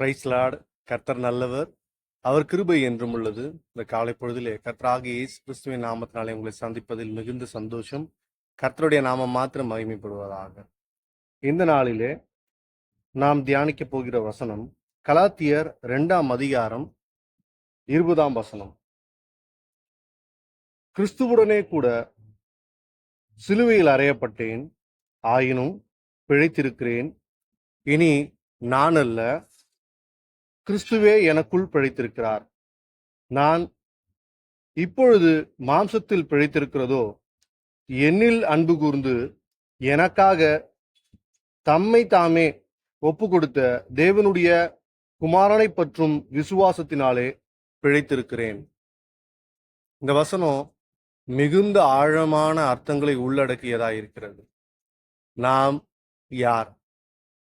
Price Lord கர்த்தர் நல்லவர். அவர் கிருபை என்றும் உள்ளது. இந்த காலை பொழுதிலே கர்த்தராகிய இயேசு கிறிஸ்துவின் நாமத்தினாலே உங்களை சந்திப்பதில் மிகுந்த சந்தோஷம். கர்த்தருடைய நாமம் மாத்திரம் மகிமைப்படுவதாக. இந்த நாளிலே நாம் தியானிக்க போகிற வசனம் கலாத்தியர் ரெண்டாம் அதிகாரம் இருபதாம் வசனம். கிறிஸ்துவுடனே கூட சிலுவையில் அறையப்பட்டேன். ஆயினும் பிழைத்திருக்கிறேன். இனி நான் அல்ல கிறிஸ்துவே எனக்குள் பிழைத்திருக்கிறார். நான் இப்பொழுது மாம்சத்தில் பிழைத்திருக்கிறதோ என்னில் அன்பு கூர்ந்து எனக்காக தம்மை தாமே ஒப்பு கொடுத்த தேவனுடைய குமாரனை பற்றும் விசுவாசத்தினாலே பிழைத்திருக்கிறேன். இந்த வசனம் மிகுந்த ஆழமான அர்த்தங்களை உள்ளடக்கியதாயிருக்கிறது. நாம் யார்?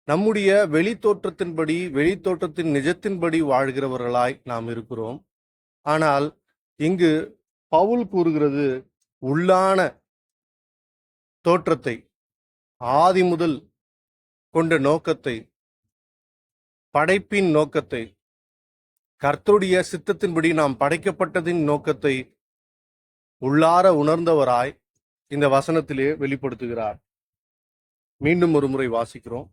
நம்முடைய வெளித்தோற்றத்தின்படி வெளித்தோற்றத்தின் நிஜத்தின்படி வாழ்கிறவர்களாய் நாம் இருக்கிறோம். ஆனால் இங்கு பவுல் கூறுகிறது உள்ளான தோற்றத்தை ஆதி முதல் கொண்ட நோக்கத்தை படைப்பின் நோக்கத்தை கர்த்தருடைய சித்தத்தின்படி நாம் படைக்கப்பட்டதின் நோக்கத்தை உள்ளார உணர்ந்தவராய் இந்த வசனத்திலே வெளிப்படுத்துகிறார். மீண்டும் ஒரு முறை வாசிக்கிறோம்.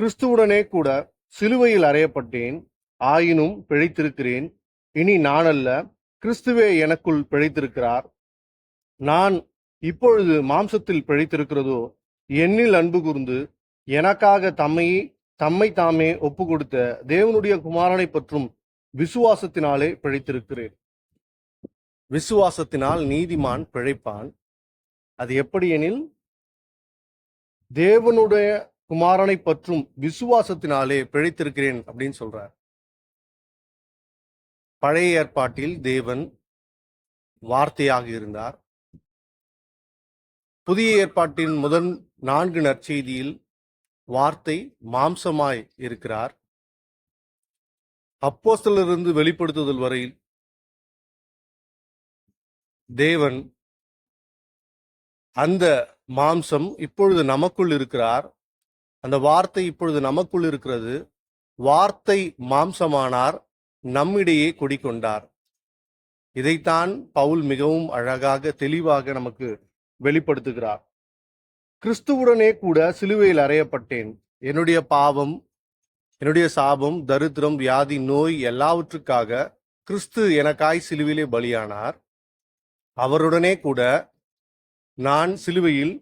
கிறிஸ்துவுடனே கூட சிலுவையில் அறையப்பட்டேன். ஆயினும் பிழைத்திருக்கிறேன். இனி நான் அல்ல கிறிஸ்துவே எனக்குள் பிழைத்திருக்கிறார். நான் இப்பொழுது மாம்சத்தில் பிழைத்திருக்கிறதோ என்னில் அன்பு கூர்ந்து எனக்காக தம்மை தம்மை தாமே ஒப்பு கொடுத்த தேவனுடைய குமாரனை பற்றும் விசுவாசத்தினாலே பிழைத்திருக்கிறேன். விசுவாசத்தினால் நீதிமான் பிழைப்பான். அது எப்படி எனில் தேவனுடைய குமாரனை பற்றும் விசுவாசத்தினாலே பிழைத்திருக்கிறேன் அப்படின்னு சொல்றார். பழைய ஏற்பாட்டில் தேவன் வார்த்தையாக இருந்தார். புதிய ஏற்பாட்டின் முதல் நான்கு நற்செய்தியில் வார்த்தை மாம்சமாய் இருக்கிறார். அப்போஸ்தலிருந்து வெளிப்படுத்துதல் வரையில் தேவன் அந்த மாம்சம் இப்பொழுது நமக்குள் இருக்கிறார். அந்த வார்த்தை இப்பொழுது நமக்குள் இருக்கிறது. வார்த்தை மாம்சமானார் நம்மிடையே குடிக்கொண்டார் இதைத்தான் பவுல் மிகவும் அழகாக தெளிவாக நமக்கு வெளிப்படுத்துகிறார். கிறிஸ்துவுடனே கூட சிலுவையில் அறையப்பட்டேன். என்னுடைய பாவம் என்னுடைய சாபம் தரித்திரம் வியாதி நோய் எல்லாவற்றுக்காக கிறிஸ்து எனக்காய் சிலுவிலே பலியானார். அவருடனே கூட நான் சிலுவையில்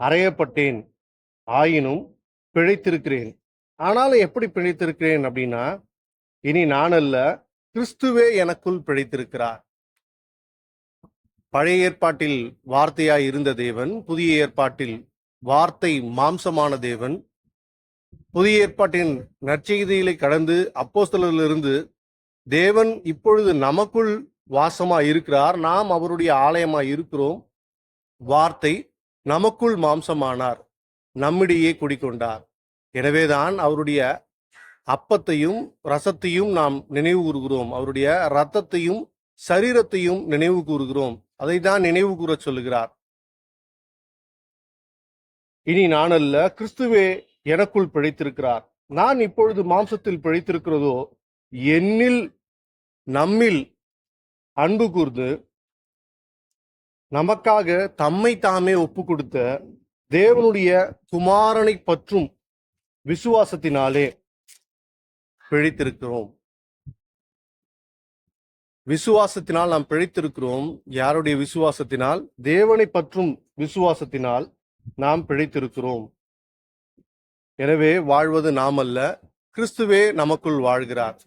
அறையப்பட்டேன். ஆயினும் பிழைத்திருக்கிறேன். ஆனாலும் எப்படி பிழைத்திருக்கிறேன் அப்படின்னா இனி நான் அல்ல கிறிஸ்துவே எனக்குள் பிழைத்திருக்கிறார். பழைய ஏற்பாட்டில் வார்த்தையாய் இருந்த தேவன் புதிய ஏற்பாட்டில் வார்த்தை மாம்சமான தேவன் புதிய ஏற்பாட்டின் நற்செய்திகளை கடந்து அப்போஸ்தலரிலிருந்து தேவன் இப்பொழுது நமக்குள் வாசமா இருக்கிறார் நாம் அவருடைய ஆலயமா இருக்கிறோம் வார்த்தை நமக்குள் மாம்சமானார். நம்மிடையே குடிக்கொண்டார் எனவேதான் அவருடைய அப்பத்தையும் ரசத்தையும் நாம் நினைவு கூறுகிறோம். அவருடைய ரத்தத்தையும் சரீரத்தையும் நினைவு கூறுகிறோம். அதை தான் நினைவு கூற சொல்லுகிறார். இனி நான் அல்ல கிறிஸ்துவே எனக்குள் பிழைத்திருக்கிறார். நான் இப்பொழுது மாம்சத்தில் பிழைத்திருக்கிறதோ? என்னில் நம்மில் அன்பு கூர்ந்து நமக்காக தம்மை தாமே ஒப்பு கொடுத்த தேவனுடைய குமாரனை பற்றும் விசுவாசத்தினாலே பிழைத்திருக்கிறோம். விசுவாசத்தினால் நாம் பிழைத்திருக்கிறோம். யாருடைய விசுவாசத்தினால்? தேவனை பற்றும் விசுவாசத்தினால் நாம் பிழைத்திருக்கிறோம். எனவே வாழ்வது நாம் அல்ல கிறிஸ்துவே நமக்குள் வாழ்கிறார்.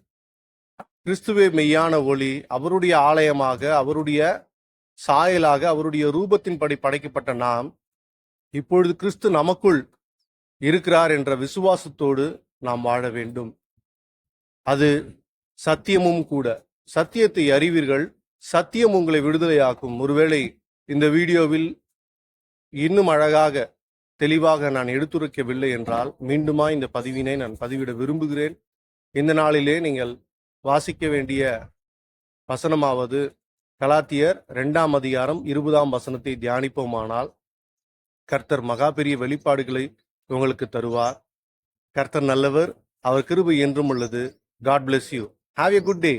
கிறிஸ்துவே மெய்யான ஒளி அவருடைய ஆலயமாக அவருடைய சாயலாக அவருடைய ரூபத்தின்படி படைக்கப்பட்ட நாம் இப்பொழுது கிறிஸ்து நமக்குள் இருக்கிறார் என்ற விசுவாசத்தோடு நாம் வாழ வேண்டும். அது சத்தியமும் கூட. சத்தியத்தை அறிவீர்கள். சத்தியம் உங்களை விடுதலையாக்கும். ஒருவேளை இந்த வீடியோவில் இன்னும் அழகாக தெளிவாக நான் எடுத்துரைக்கவில்லை என்றால் மீண்டுமா இந்த பதிவினை நான் பதிவிட விரும்புகிறேன். இந்த நாளிலே நீங்கள் வாசிக்க வேண்டிய வசனமாவது கலாத்தியர் ரெண்டாம் அதிகாரம் இருபதாம் வசனத்தை தியானிப்போமானால் கர்த்தர் மகா பெரிய வெளிப்பாடுகளை உங்களுக்கு தருவார். கர்த்தர் நல்லவர் அவர் கிருபை என்றும் உள்ளது. God bless you have a good day